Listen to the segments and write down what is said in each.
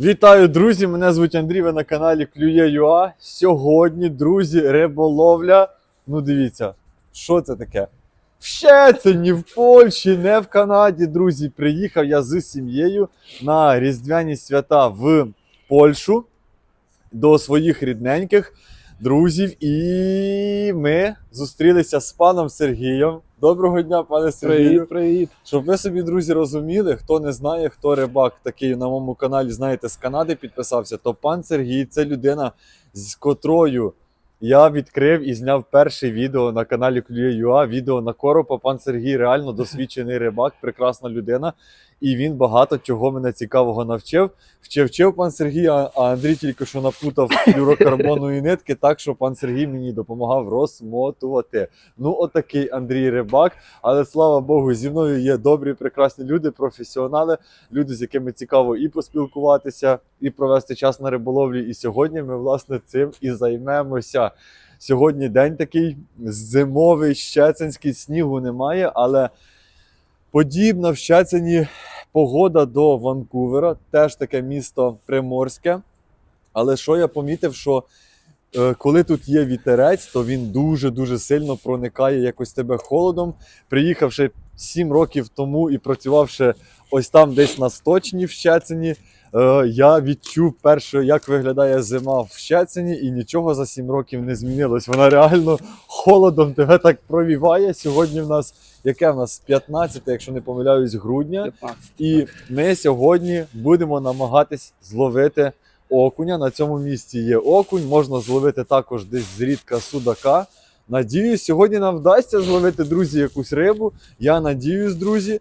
Вітаю, друзі! Мене звуть Андрій, ви на каналі Клює.ua. Сьогодні, друзі, риболовля. Ну, дивіться, що це таке? В Щецині, в Польщі, не в Канаді, друзі. Приїхав я з сім'єю на Різдвяні свята в Польщу до своїх рідненьких друзів. І ми зустрілися з паном Сергієм. Доброго дня, пане Сергію. Привіт, привіт. Щоб ви собі, друзі, розуміли, хто не знає, хто рибак такий на моєму каналі, знаєте, з Канади підписався, то пан Сергій це людина, з котрою я відкрив і зняв перше відео на каналі Клює.ua, відео на коропа. Пан Сергій реально досвідчений рибак, прекрасна людина. І він багато чого мене цікавого навчив. Вчив вчив пан Сергій, а Андрій тільки що напутав флюрокарбонові нитки, так що пан Сергій мені допомагав розмотувати. Ну, отакий Андрій Рибак. Але слава Богу, зі мною є добрі, прекрасні люди, професіонали, люди, з якими цікаво і поспілкуватися, і провести час на риболовлі. І сьогодні ми, власне, цим і займемося. Сьогодні день такий зимовий, щецинський, снігу немає, але подібна в Щецині погода до Ванкувера, теж таке місто приморське. Але що я помітив, що е, коли тут є вітерець, то він дуже-дуже сильно проникає якось тебе холодом. Приїхавши 7 років тому і працювавши ось там десь на сточні в Щецині, е, я відчув перше, як виглядає зима в Щецині, і нічого за 7 років не змінилось. Вона реально холодом тебе так провіває. Сьогодні в нас яке в нас 15, якщо не помиляюсь, грудня. 15. І ми сьогодні будемо намагатись зловити окуня. На цьому місці є окунь, можна зловити також десь зрідка судака. Надіюсь, сьогодні нам вдасться зловити, друзі, якусь рибу. Я надіюсь, друзі.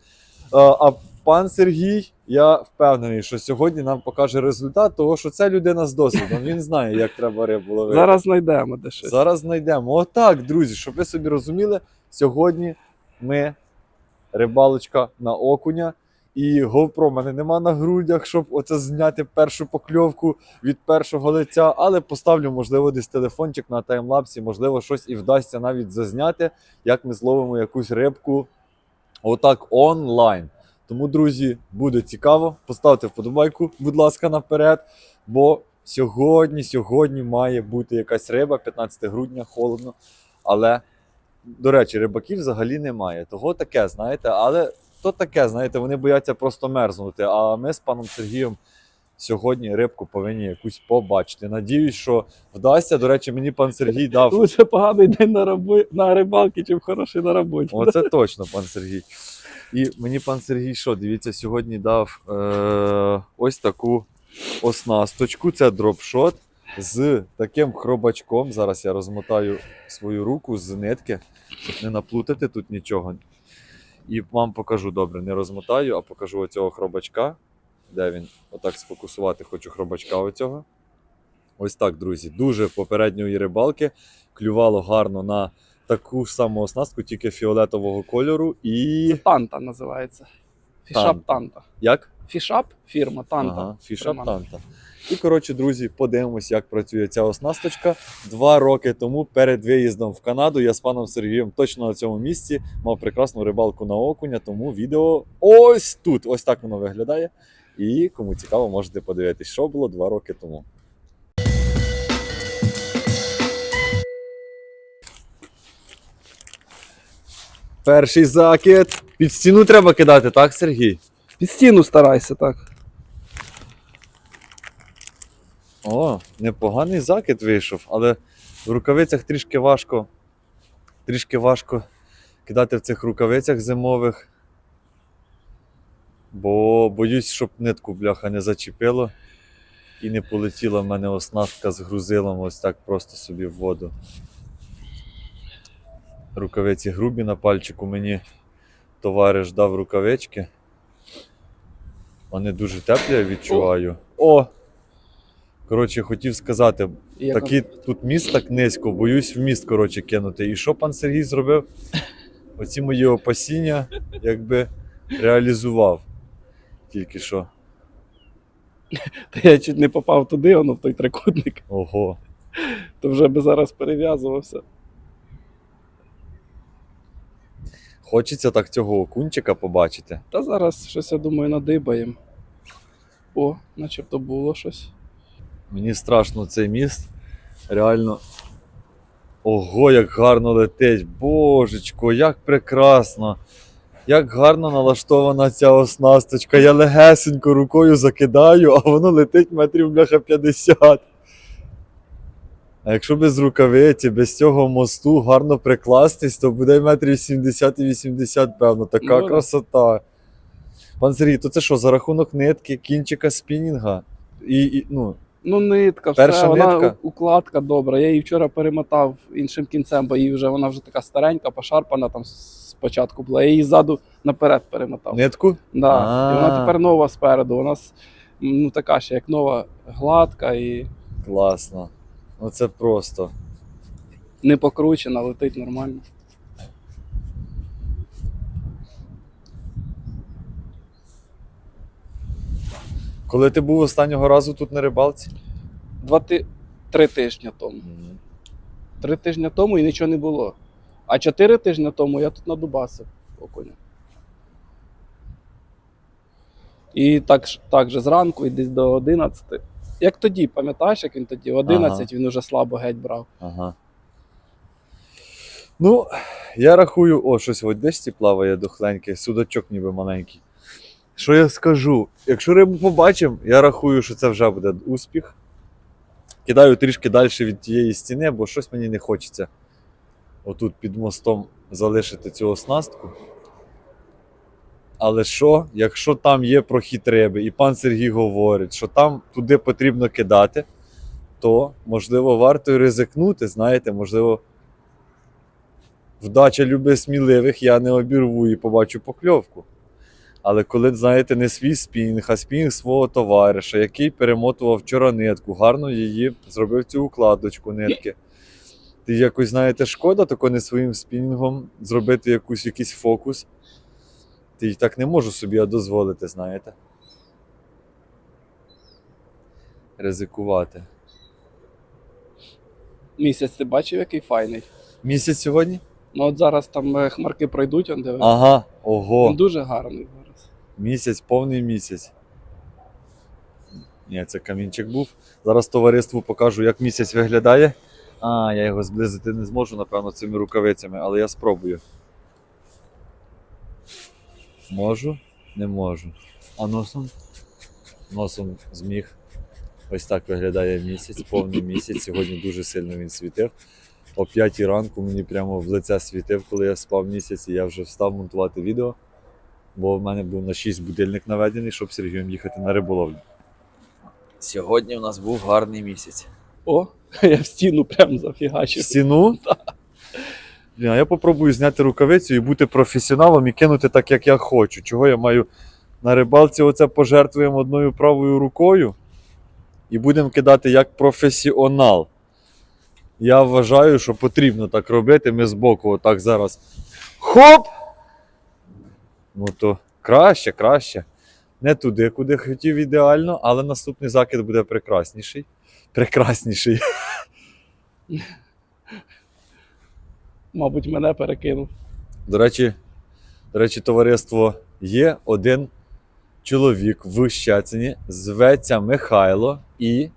А, А пан Сергій, я впевнений, що сьогодні нам покаже результат, того що це людина з досвідом. Він знає, як треба рибу ловити. Зараз знайдемо де щось. Зараз знайдемо. Отак, друзі, щоб ви собі розуміли, сьогодні ми рибалочка на окуня. І GoPro в мене нема на грудях, щоб оце зняти першу покльовку від першого лиця. Але поставлю, можливо, десь телефончик на таймлапсі, можливо, щось і вдасться навіть зазняти, як ми зловимо якусь рибку отак онлайн. Тому, друзі, буде цікаво. Поставте вподобайку, будь ласка, наперед. Бо сьогодні, сьогодні має бути якась риба, 15 грудня, холодно. Але, до речі, рибаків взагалі немає. Того таке, знаєте, але то таке, знаєте, вони бояться просто мерзнути. А ми з паном Сергієм сьогодні рибку повинні якусь побачити. Надіюсь, що вдасться. До речі, мені пан Сергій дав. Лучше поганий день на, раби... на рибалки, чим хороший на роботі. Оце точно, пан Сергій. І мені пан Сергій, що дивіться, сьогодні дав е- ось таку оснасточку. Це дропшот з таким хробачком. Зараз я розмотаю свою руку з нитки, щоб не наплутати тут нічого. І вам покажу добре, не розмотаю, а покажу оцього хробачка. Де він? Отак сфокусувати хочу хробачка оцього. Ось так, друзі. Дуже попередньої рибалки. Клювало гарно на таку ж саму оснастку, тільки фіолетового кольору. І. Танта називається. Фішап Танта. Як? Фішап фірма Танта. Ага, фішап танта. І коротше, друзі, подивимось, як працює ця оснасточка. Два роки тому перед виїздом в Канаду я з паном Сергієм точно на цьому місці мав прекрасну рибалку на окуня, тому відео ось тут. Ось так воно виглядає. І кому цікаво, можете подивитись, що було два роки тому. Перший закид. Під стіну треба кидати, так, Сергій? Під стіну старайся, так. О, непоганий закид вийшов, але в рукавицях трішки важко. Трішки важко кидати в цих рукавицях зимових. Бо боюсь, щоб нитку бляха не зачепило і не полетіла в мене оснастка з грузилом ось так просто собі в воду. Рукавиці грубі на пальчику мені товариш дав рукавички. Вони дуже теплі, я відчуваю. О! Коротше, хотів сказати, І як тут міст так низько, боюсь в міст коротше кинути. І що пан Сергій зробив? Оці мої опасіння якби реалізував тільки що. Та я чуть не попав туди, воно в той трикутник, Ого. то вже би зараз перев'язувався. Хочеться так цього окунчика побачити. Та зараз щось, я думаю, надибаємо. О, начебто було щось. Мені страшно цей міст. Реально. Ого, як гарно летить. Божечко, як прекрасно. Як гарно налаштована ця оснасточка. Я легесенько рукою закидаю, а воно летить метрів бляха 50. А якщо без рукавиці, без цього мосту гарно прикластись, то буде метрів 70 і 80, певно. Така Ну, красота. Пан Сергій, то це що, за рахунок нитки, кінчика спінінга? І, і, ну, Ну, нитка, Перша все, вона нитка? укладка добра. Я її вчора перемотав іншим кінцем, бо її вже вона вже така старенька, пошарпана там спочатку була. Я її ззаду наперед перемотав. нитку? Да. І вона тепер нова спереду. Вона ну, така ще, як нова, гладка і Класно. Ну це просто. не покручена, летить нормально. Коли ти був останнього разу тут на рибалці? Два ти... Три тижні тому. Три тижні тому і нічого не було. А чотири тижні тому я тут надубасив окуня. І так, так же зранку, і десь до 11. Як тоді, пам'ятаєш, як він тоді? В 11 він уже слабо геть брав. Ага. Ну, я рахую, о, щось в водичці плаває дохленьке, судачок ніби маленький. Що я скажу? Якщо рибу побачимо, я рахую, що це вже буде успіх. Кидаю трішки далі від тієї стіни, бо щось мені не хочеться отут під мостом залишити цю оснастку. Але що, якщо там є прохід риби, і пан Сергій говорить, що там туди потрібно кидати, то можливо варто ризикнути, знаєте, можливо. Вдача любить сміливих, я не обірву і побачу покльовку. Але коли, знаєте, не свій спінг, а спінг свого товариша, який перемотував вчора нитку, гарно її зробив цю укладочку нитки. Ти якось, знаєте, шкода тако не своїм спінінгом зробити якусь, якийсь фокус. Ти так не можу собі дозволити, знаєте. Ризикувати. Місяць ти бачив, який файний. Місяць сьогодні? Ну от зараз там е, хмарки пройдуть, он диви. Ага, ого. Він дуже гарний. Місяць, повний місяць. Ні, це камінчик був. Зараз товариству покажу, як місяць виглядає. А, я його зблизити не зможу, напевно, цими рукавицями, але я спробую. Можу? Не можу. А носом? Носом зміг. Ось так виглядає місяць, повний місяць. Сьогодні дуже сильно він світив. О 5 ранку мені прямо в лице світив, коли я спав місяць, і я вже встав монтувати відео бо в мене був на 6 будильник наведений, щоб з Сергієм їхати на риболовлю. Сьогодні у нас був гарний місяць. О, я в стіну прям В зафігачив. стіну? Блін, а я попробую зняти рукавицю і бути професіоналом і кинути так, як я хочу. Чого я маю на рибалці оце пожертвуємо одною правою рукою і будемо кидати як професіонал. Я вважаю, що потрібно так робити. Ми збоку отак зараз. Хоп! Ну то краще, краще. Не туди, куди хотів ідеально, але наступний закид буде прекрасніший. Прекрасніший. Мабуть, мене перекинув. До речі, до речі, товариство є один чоловік в Щецині, зветься Михайло. І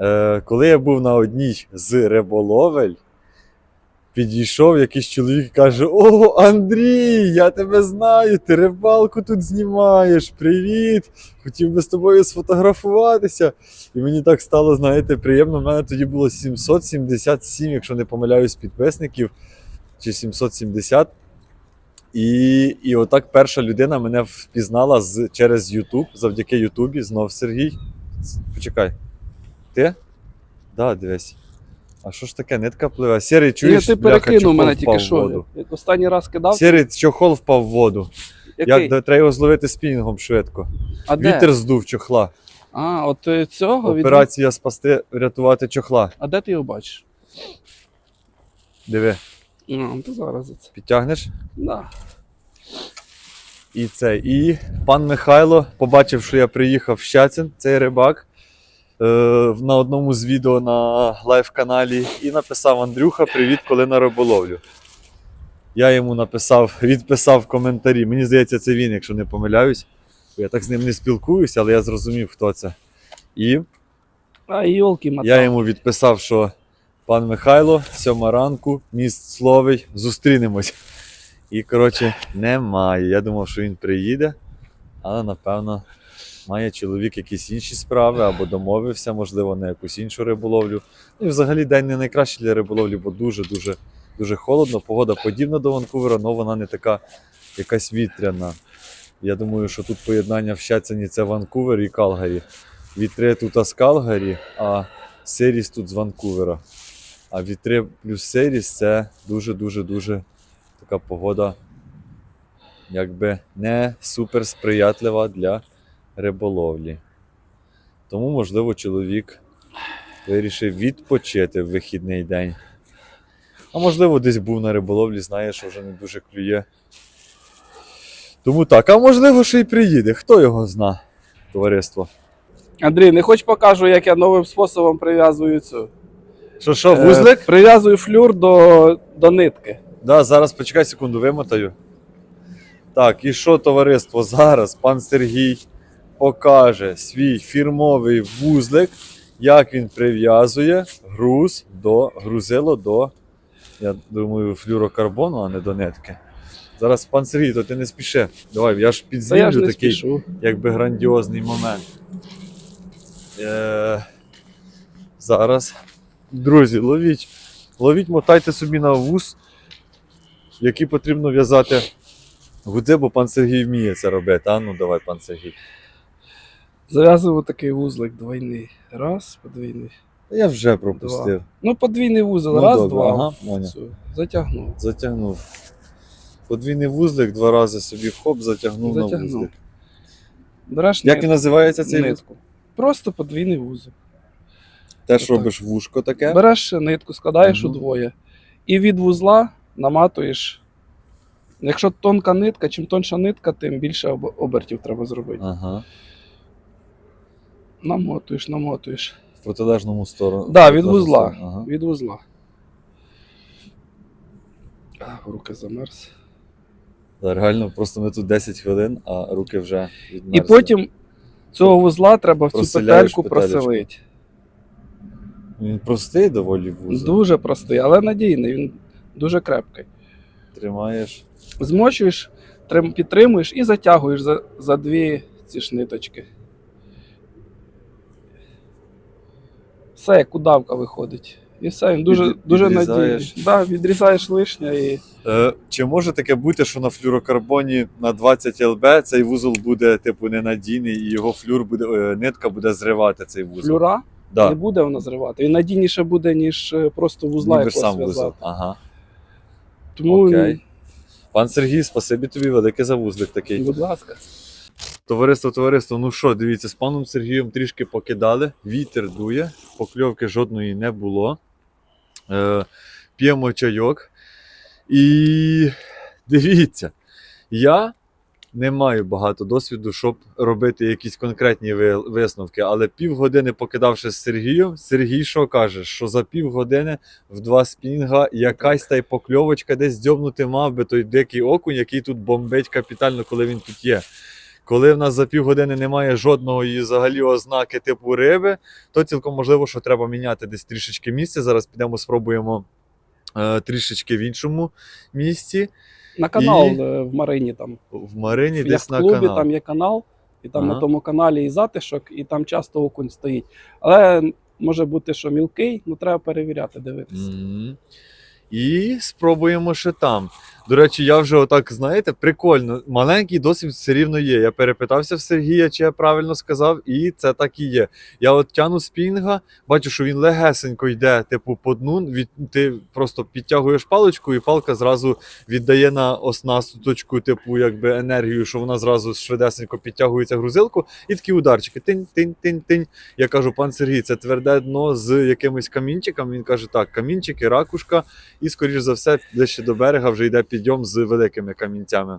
е, коли я був на одній з риболовель, підійшов якийсь чоловік і каже: О, Андрій, я тебе знаю, ти рибалку тут знімаєш. Привіт! Хотів би з тобою сфотографуватися. І мені так стало, знаєте, приємно. У мене тоді було 777, якщо не помиляюсь, підписників, чи 770. І, і отак перша людина мене впізнала з, через YouTube, завдяки Ютубі, знов Сергій. Почекай. Ти? Так, Да, дивись. А що ж таке, нитка пливе? Сірий, чуєш, Ні, ти бляха, перекинув чохол мене впав тільки в що. Як останній раз кидав. Сірий, чохол впав в воду. Який? Як треба його зловити спінінгом швидко. а де? Вітер здув чохла. А, от е, цього від... Операція спасти, врятувати чохла. А де ти його бачиш? Диви, ну, то зараз це. підтягнеш? Да. І це. І пан Михайло побачив, що я приїхав в Щацин, цей рибак, на одному з відео на лайв-каналі, і написав Андрюха, привіт, коли на риболовлю. Я йому написав, відписав в коментарі. Мені здається, це він, якщо не помиляюсь. Я так з ним не спілкуюся, але я зрозумів, хто це. І А йолки я йому відписав, що пан Михайло, сьома ранку, міст Словий, зустрінемось. І, коротше, немає. Я думав, що він приїде, але напевно має чоловік якісь інші справи або домовився, можливо, на якусь іншу риболовлю. Ну і взагалі день не найкращий для риболовлі, бо дуже-дуже дуже холодно. Погода подібна до Ванкувера, але вона не така якась вітряна. Я думаю, що тут поєднання в Щецині це Ванкувер і Калгарі. Вітри тут з Калгарі, а сирість тут з Ванкувера. А вітри плюс сирість це дуже-дуже-дуже така погода, якби не супер сприятлива для риболовлі. Тому, можливо, чоловік вирішив відпочити в вихідний день. А можливо, десь був на риболовлі, знає, що вже не дуже клює. Тому так, а можливо, ще й приїде. Хто його зна, товариство. Андрій, не хоч покажу, як я новим способом прив'язую цю. Що, що, Е, вузлик? прив'язую флюр до, до нитки. Да, зараз почекай секунду, вимотаю. Так, і що, товариство? Зараз пан Сергій покаже свій фірмовий вузлик, як він прив'язує груз до грузило до, я думаю, флюрокарбону, а не до нитки. Зараз, пан Сергій, то ти не спіши. Давай, я ж підзнімлю такий спішу. якби грандіозний момент. Е, зараз. Друзі, ловіть. Ловіть, мотайте собі на вуз, який потрібно в'язати гудзи, бо пан Сергій вміє це робити. А ну давай, пан Сергій. Зав'язую такий вузлик двойний. Раз, подвійний. Я вже пропустив. Ну, подвійний вузол. Ну, Раз, добре, два. ага. Все, затягнув. Затягнув. Подвійний вузлик, два рази собі хоп, затягнув, на вузлик. Береш Як він називається цей вузлик? нитку. Просто подвійний вузол. Теж Отак. робиш вушко таке. Береш нитку, складаєш Мгм. удвоє. І від вузла наматуєш. Якщо тонка нитка, чим тонша нитка, тим більше обертів треба зробити. Ага. Намотуєш, намотуєш. В протилежному сторону. Да, від вузла. Ага. Від вузла. А, руки замерз. Да, реально, просто ми тут 10 хвилин, а руки вже відмерзли. І потім цього вузла треба в цю петельку проселити. Він простий доволі вузол. Дуже простий, але надійний, він дуже крепкий. Тримаєш. Змочуєш, підтримуєш і затягуєш за, за дві ці ж ниточки. Все, як удавка виходить. І все, він дуже, Від- дуже відрізаєш. надійний. Да, відрізаєш лишнє і. Е, чи може таке бути, що на флюрокарбоні на 20 ЛБ цей вузол буде, типу, ненадійний, і його флюр буде, е, нитка буде зривати цей вузол? Флюра не Да. буде вона зривати. Він надійніше буде, ніж е, просто вузла Ніби ж якось сам вузол. зв'язати. Ага. Тому, Окей. Пан Сергій, спасибі тобі велике за вузлик такий. будь ласка. Товариство, товариство, ну що, дивіться, з паном Сергієм трішки покидали. Вітер дує, покльовки жодної не було. Е, п'ємо чайок. І дивіться, я не маю багато досвіду, щоб робити якісь конкретні висновки. Але півгодини покидавши з Сергієм, Сергій що каже, що за півгодини в два спінга якась та й покльовочка десь дзьобнути мав би той дикий окунь, який тут бомбить капітально, коли він тут є. Коли в нас за півгодини немає жодного і взагалі ознаки типу риби, то цілком можливо, що треба міняти десь трішечки місце. Зараз підемо спробуємо е, трішечки в іншому місці. На канал І- е, в Марині там. В Марині в десь на канал. там є канал, і там Ага. на тому каналі і затишок, і там часто окунь стоїть. Але може бути, що мілкий, ну треба перевіряти, дивитися. Мгм. І спробуємо ще там. До речі, я вже отак, знаєте, прикольно. Маленький досвід все рівно є. Я перепитався в Сергія, чи я правильно сказав, і це так і є. Я от тяну спінга, бачу, що він легесенько йде, типу, по дну. Від, ти просто підтягуєш паличку, і палка зразу віддає на оснасточку, типу, якби енергію, що вона зразу швидесенько підтягується грузилку, і такі ударчики. Тинь, тинь, тинь, тинь. Я кажу, пан Сергій, це тверде дно з якимось камінчиком. Він каже, так, камінчики, ракушка, і, скоріш за все, ближче до берега вже йде підйом з великими камінцями.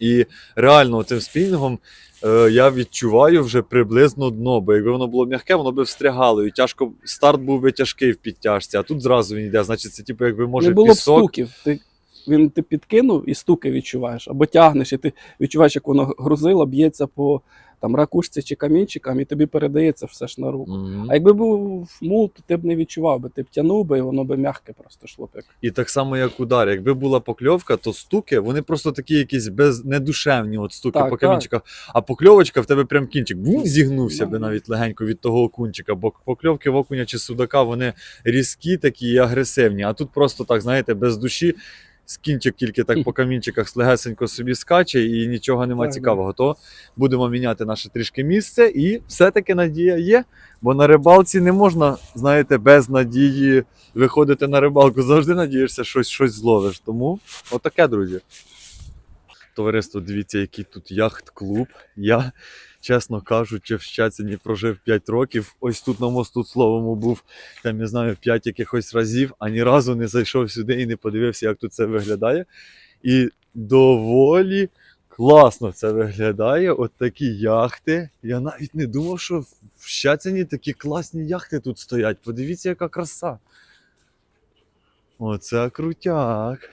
І реально цим спінінгом е, я відчуваю вже приблизно дно, бо якби воно було м'яке, воно би встрягало. І тяжко старт був би тяжкий в підтяжці, а тут зразу він йде. Значить, це типу, якби може не було б пісок. стуків. Ти він ти підкинув і стуки відчуваєш, або тягнеш, і ти відчуваєш, як воно грузило, б'ється по там ракушці чи камінчикам, і тобі передається все ж на руку. Мгм. А якби був мул, то ти б не відчував би, ти б тягнув би, і воно би м'яке просто йшло. І так само, як удар. Якби була покльовка, то стуки, вони просто такі якісь без недушевні от стуки Так, по так. камінчиках. А покльовочка в тебе прям кінчик бум, зігнувся Ну, би ну. навіть легенько від того окунчика. Бо покльовки в окуня чи судака вони різкі такі і агресивні. А тут просто так, знаєте, без душі. З кінчик тільки так по камінчиках слегесенько собі скаче і нічого нема Так, цікавого. То будемо міняти наше трішки місце, і все-таки надія є. Бо на рибалці не можна, знаєте, без надії виходити на рибалку. Завжди надієшся, щось, щось зловиш. Тому отаке, друзі. Товариство, дивіться, який тут яхт-клуб. Я, чесно кажучи, в Щаціні прожив 5 років. Ось тут на мосту словому був, там, я знаю, 5 якихось разів, а ні разу не зайшов сюди і не подивився, як тут це виглядає. І доволі класно це виглядає. От такі яхти. Я навіть не думав, що в Щаціні такі класні яхти тут стоять. Подивіться, яка краса. Оце крутяк.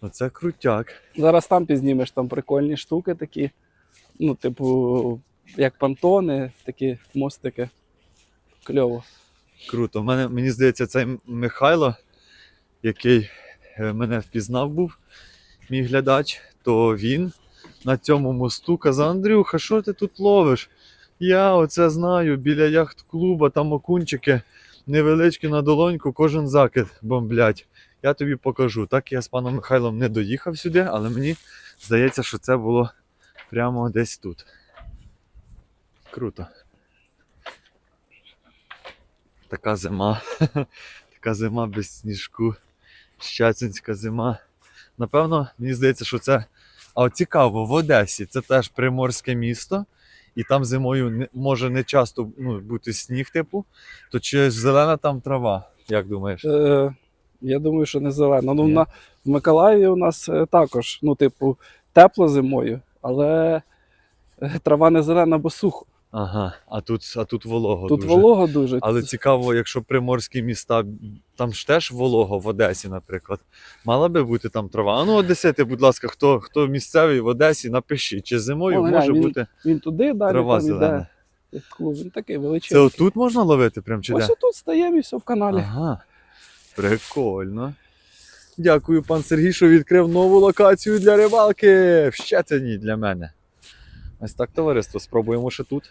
Оце крутяк. Зараз там пізнімеш там прикольні штуки такі. Ну, типу, як понтони, такі мостики. Кльово. Круто. Мене, мені здається, цей Михайло, який е, мене впізнав був, мій глядач, то він на цьому мосту казав: Андрюха, що ти тут ловиш? Я оце знаю, біля яхт-клуба, там окунчики невеличкі на долоньку, кожен закид бомблять. Я тобі покажу. Так я з паном Михайлом не доїхав сюди, але мені здається, що це було прямо десь тут. Круто. Така зима. Така зима без сніжку. Щацинська зима. Напевно, мені здається, що це. А от цікаво, в Одесі це теж приморське місто, і там зимою не, може не часто ну, бути сніг, типу. То чи зелена там трава? Як думаєш? Е, я думаю, що не зелена. Ну, на, в Миколаєві у нас е, також, ну, типу, тепло зимою, але е, трава не зелена, бо сухо. Ага, а тут, а тут волого. Тут дуже. волого дуже. Але цікаво, якщо приморські міста, там ж теж волого в Одесі, наприклад. Мала би бути там трава. А ну, Одесити, будь ласка, хто, хто місцевий в Одесі, напишіть, чи зимою О, може він бути Він туди далі трава там зелена. іде. Він такий Це величезний. отут можна ловити прям чи де? Ось отут стаємо і все в каналі. Ага. Прикольно. Дякую, пан Сергій, що відкрив нову локацію для рибалки. В Щецині для мене. Ось так, товариство, спробуємо ще тут.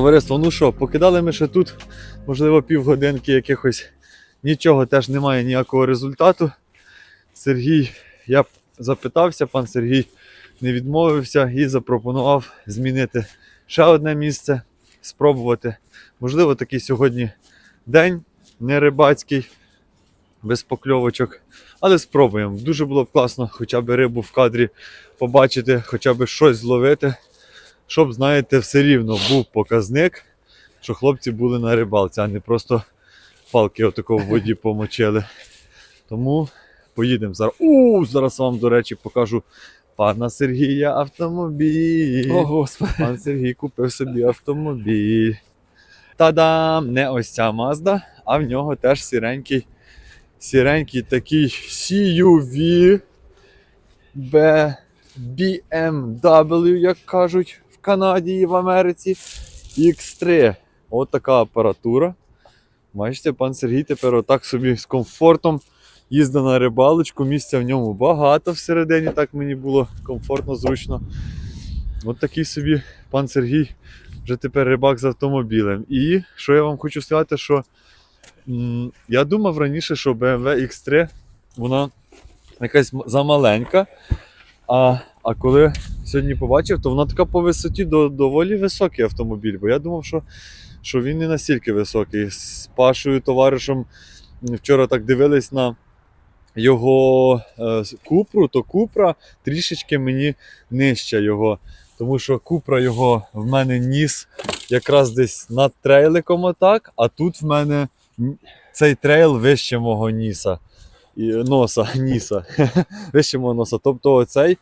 Товариство, ну що, покидали ми ще тут, можливо, півгодинки якихось. Нічого теж немає ніякого результату. Сергій, я запитався, пан Сергій не відмовився і запропонував змінити ще одне місце, спробувати. Можливо, такий сьогодні день не рибацький, без покльовочок. Але спробуємо. Дуже було б класно хоча б рибу в кадрі побачити, хоча б щось зловити щоб, знаєте, все рівно був показник, що хлопці були на рибалці, а не просто палки отако в воді помочили. Тому поїдемо зараз. У, зараз вам, до речі, покажу пана Сергія автомобіль. О, господи. Пан Сергій купив собі автомобіль. Та-дам! Не ось ця Mazda, а в нього теж сіренький, сіренький такий CUV B BMW, як кажуть Канаді і в Америці. X3. От така апаратура. Бачите, пан Сергій тепер отак собі з комфортом їздить на рибалочку. Місця в ньому багато всередині, так мені було комфортно, зручно. От такий собі пан Сергій вже тепер рибак з автомобілем. І що я вам хочу сказати, що м, я думав раніше, що BMW X3 вона якась замаленька. А, а коли сьогодні побачив, то вона така по висоті до, доволі високий автомобіль. Бо я думав, що, що він не настільки високий. З Пашою, товаришем вчора так дивились на його е, купру, то купра трішечки мені нижча його. Тому що купра його в мене ніс якраз десь над трейликом отак, а тут в мене цей трейл вище мого ніса. І, носа, ніса. вище мого носа. Тобто оцей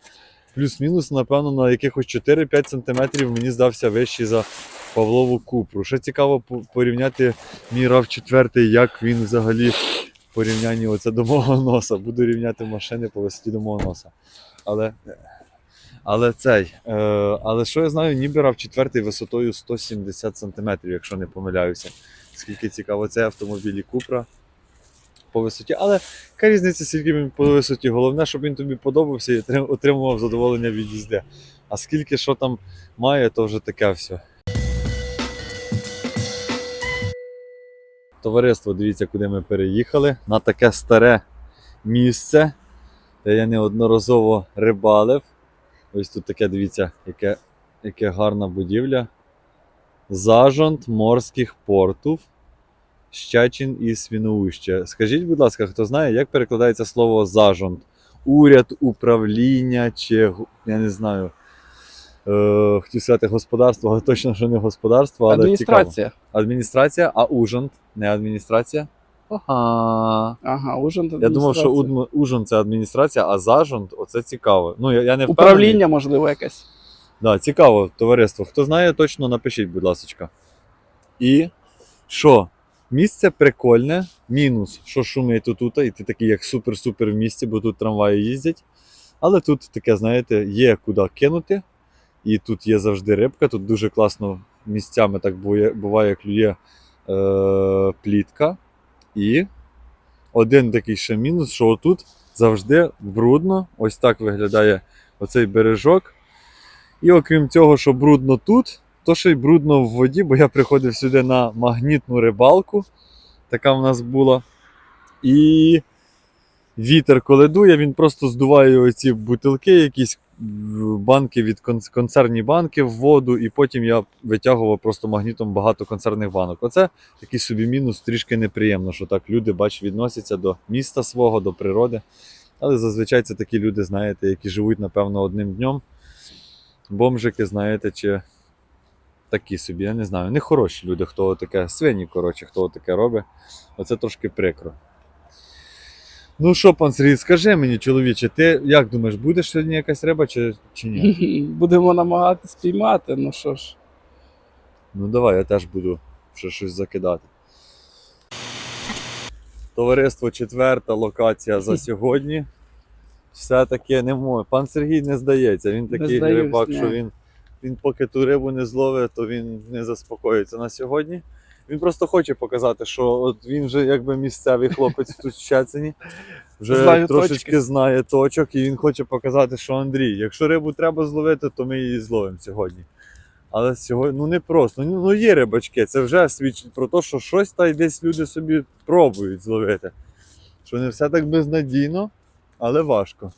плюс-мінус, напевно, на якихось 4-5 см мені здався вищий за Павлову Купру. Ще цікаво порівняти мій rav 4 як він взагалі в порівнянні оце до мого носа. Буду рівняти машини по висоті до мого носа. Але, але цей. Е, але що я знаю, ніби rav 4 висотою 170 см, якщо не помиляюся. Скільки цікаво, це автомобілі Купра по висоті. Але яка різниця, скільки він по висоті? Головне, щоб він тобі подобався і отримував задоволення від їзди. А скільки що там має, то вже таке все. Товариство, дивіться, куди ми переїхали. На таке старе місце, де я неодноразово рибалив. Ось тут таке, дивіться, яке, яке гарна будівля. Зажонт морських портів. Щачин і Свіноуще. Скажіть, будь ласка, хто знає, як перекладається слово зажонт? Уряд, управління чи я не знаю. Е, хотів сказати господарство, але точно, що не господарство, але цікаво. Адміністрація. Адміністрація, а ужонт не адміністрація. Ага. Ага, ужин. Я думав, що ужонт це адміністрація, а зажонт оце цікаво. Ну, я, я не впевнений. Управління, можливо, якесь. Да, цікаво, товариство. Хто знає, точно напишіть, будь ласка. І що? Місце прикольне, мінус, що шумить тут, і ти такий як супер-супер в місті, бо тут трамваї їздять. Але тут таке, знаєте, є куди кинути. І тут є завжди рибка. Тут дуже класно місцями так буває, клює е, плітка. І один такий ще мінус, що отут завжди брудно. Ось так виглядає оцей бережок. І окрім цього, що брудно тут, то ще й брудно в воді, бо я приходив сюди на магнітну рибалку. Така в нас була. І вітер, коли дує, він просто здуває оці бутилки, якісь банки від кон- консервні банки в воду, і потім я витягував просто магнітом багато консервних банок. Оце такий собі мінус, трішки неприємно, що так люди, бач, відносяться до міста свого, до природи. Але зазвичай це такі люди, знаєте, які живуть, напевно, одним днем бомжики, знаєте, чи такі собі, я не знаю. Не хороші люди, хто таке, свині, коротше, хто таке робить. Оце трошки прикро. Ну що, пан Сергій, скажи мені, чоловіче, ти як думаєш, буде сьогодні якась риба чи, чи ні? Будемо намагатися спіймати, ну що ж. Ну давай, я теж буду ще щось закидати. Товариство четверта локація за сьогодні. Все-таки не може. Пан Сергій не здається. Він такий рибак, що він, він поки ту рибу не зловить, то він не заспокоїться на сьогодні. Він просто хоче показати, що от він вже якби місцевий хлопець тут в Щецині. Вже Знаю трошечки точки. знає точок, і він хоче показати, що Андрій, якщо рибу треба зловити, то ми її зловимо сьогодні. Але сьогодні ну не просто. Ну, ну є рибачки, це вже свідчить про те, що щось та й десь люди собі пробують зловити. Що не все так безнадійно, але важко.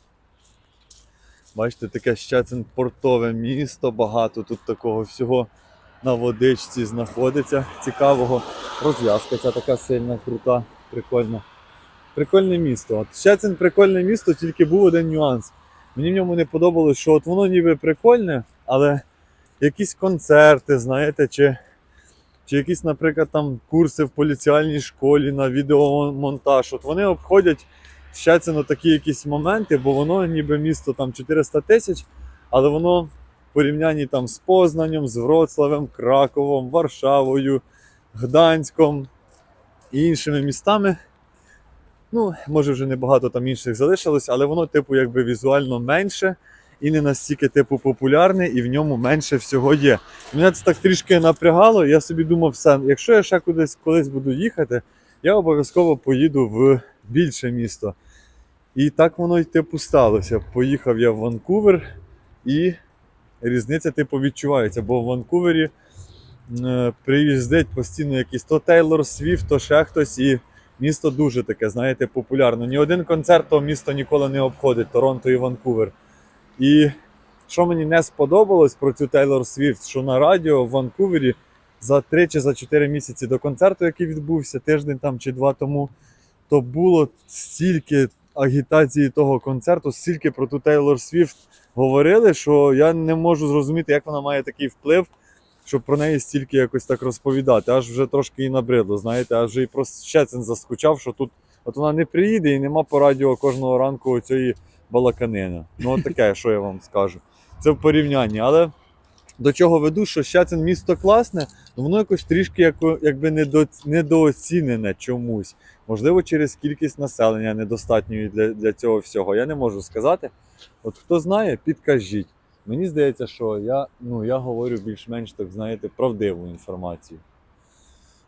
Бачите, таке Щецин портове місто, багато тут такого всього на водичці знаходиться. Цікавого. Розв'язка ця така сильна, крута, прикольна. Прикольне місто. От Щецин прикольне місто, тільки був один нюанс. Мені в ньому не подобалось, що от воно ніби прикольне, але якісь концерти, знаєте, чи, чи якісь, наприклад, там курси в поліціальній школі на відеомонтаж. От вони обходять Щецину такі якісь моменти, бо воно ніби місто там 400 тисяч, але воно в порівнянні там з Познанням, з Вроцлавем, Краковом, Варшавою, Гданськом і іншими містами. Ну, може, вже небагато там інших залишилось, але воно, типу, якби візуально менше і не настільки, типу, популярне, і в ньому менше всього є. Мене це так трішки напрягало. Я собі думав, все, якщо я ще кудись колись буду їхати, я обов'язково поїду в більше місто. І так воно й типу сталося. Поїхав я в Ванкувер, і різниця, типу, відчувається, бо в Ванкувері е, приїздить постійно якийсь то Тейлор Свіфт, то ще хтось, і місто дуже таке, знаєте, популярно. Ні один концерт того місто ніколи не обходить Торонто і Ванкувер. І що мені не сподобалось про цю Тейлор Свіфт, що на радіо в Ванкувері за 3 чи за 4 місяці до концерту, який відбувся тиждень там чи два тому, то було стільки агітації того концерту, стільки про ту Тейлор Свіфт говорили, що я не можу зрозуміти, як вона має такий вплив, щоб про неї стільки якось так розповідати. Аж вже трошки і набридло, знаєте, аж і про Щецин заскучав, що тут от вона не приїде і нема по радіо кожного ранку цієї балаканини. Ну, от таке, що я вам скажу. Це в порівнянні. Але до чого веду, що Щецин місто класне, але воно якось трішки якби недо, недооцінене чомусь. Можливо, через кількість населення недостатньої для, для цього всього. Я не можу сказати. От хто знає, підкажіть. Мені здається, що я, ну, я говорю більш-менш, так знаєте, правдиву інформацію.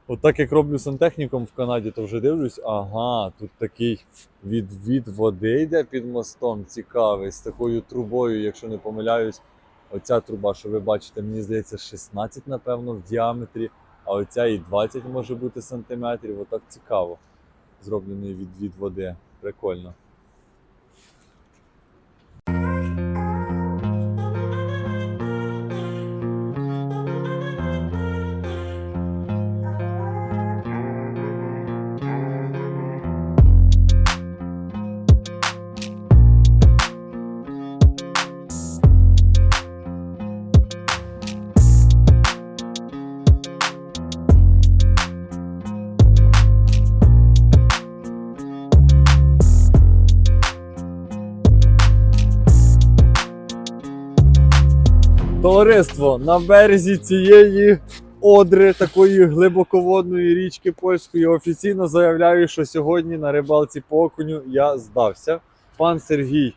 От так як роблю сантехніком в Канаді, то вже дивлюсь, ага, тут такий відвід води йде під мостом, цікавий, з такою трубою, якщо не помиляюсь. Оця труба, що ви бачите, мені здається, 16, напевно, в діаметрі, а оця і 20 може бути сантиметрів. Отак цікаво. Зроблений відвід води. Прикольно. Товариство на березі цієї одри, такої глибоководної річки польської, офіційно заявляю, що сьогодні на рибалці по окуню я здався. Пан Сергій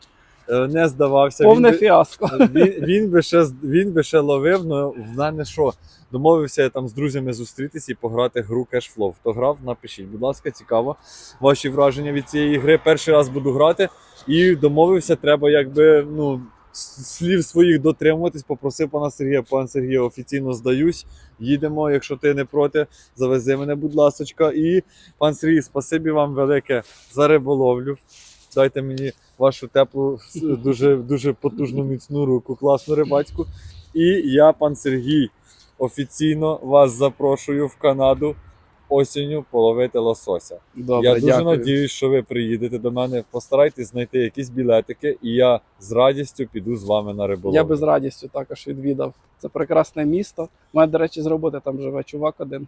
е, не здавався. Повне він, би, фіаско. він, він, би ще, він би ще ловив, але в мене що? Домовився я там з друзями зустрітися і пограти гру Cashflow. Хто грав, напишіть, будь ласка, цікаво ваші враження від цієї гри. Перший раз буду грати і домовився, треба якби ну, слів своїх дотримуватись. Попросив пана Сергія, пан Сергій, офіційно здаюсь. Їдемо, якщо ти не проти, завези мене, будь ласочка. І пан Сергій, спасибі вам велике за риболовлю. Дайте мені вашу теплу, дуже, дуже потужну міцну руку, класну рибацьку. І я, пан Сергій, офіційно вас запрошую в Канаду осінню половити лосося. Добре, я дуже дякую. надіюсь, що ви приїдете до мене. Постарайтесь знайти якісь білетики, і я з радістю піду з вами на риболовлю. Я би з радістю також відвідав. Це прекрасне місто. У мене, до речі, з роботи там живе чувак один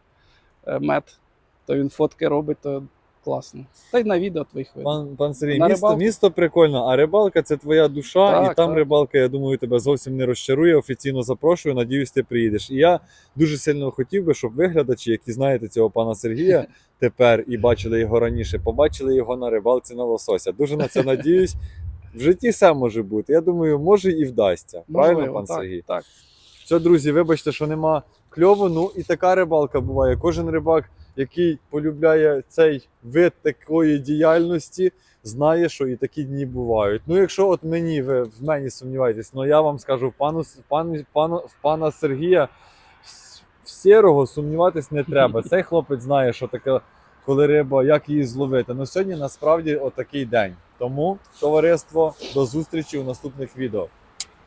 е, мед. То він фотки робить, то класно. Та й на відео твоїх видно. Пан, пан Сергій, На місто, рибалку? місто прикольно, а рибалка це твоя душа, Так, і там так. рибалка, я думаю, тебе зовсім не розчарує. Офіційно запрошую. Надіюсь, ти приїдеш. І я дуже сильно хотів би, щоб виглядачі, які знаєте цього пана Сергія тепер і бачили його раніше, побачили його на рибалці на лосося. Дуже на це надіюсь. В житті все може бути. Я думаю, може і вдасться. Правильно, Можливо, пан так, Сергій? Так. Все, друзі, вибачте, що нема кльову. Ну і така рибалка буває. Кожен рибак, який полюбляє цей вид такої діяльності, знає, що і такі дні бувають. Ну, якщо от мені ви в мені сумніваєтесь, ну я вам скажу, пану, пану, пану, пана Сергія в сірого сумніватись не треба. Цей хлопець знає, що таке, коли риба, як її зловити. Ну сьогодні насправді отакий день. Тому, товариство, до зустрічі у наступних відео.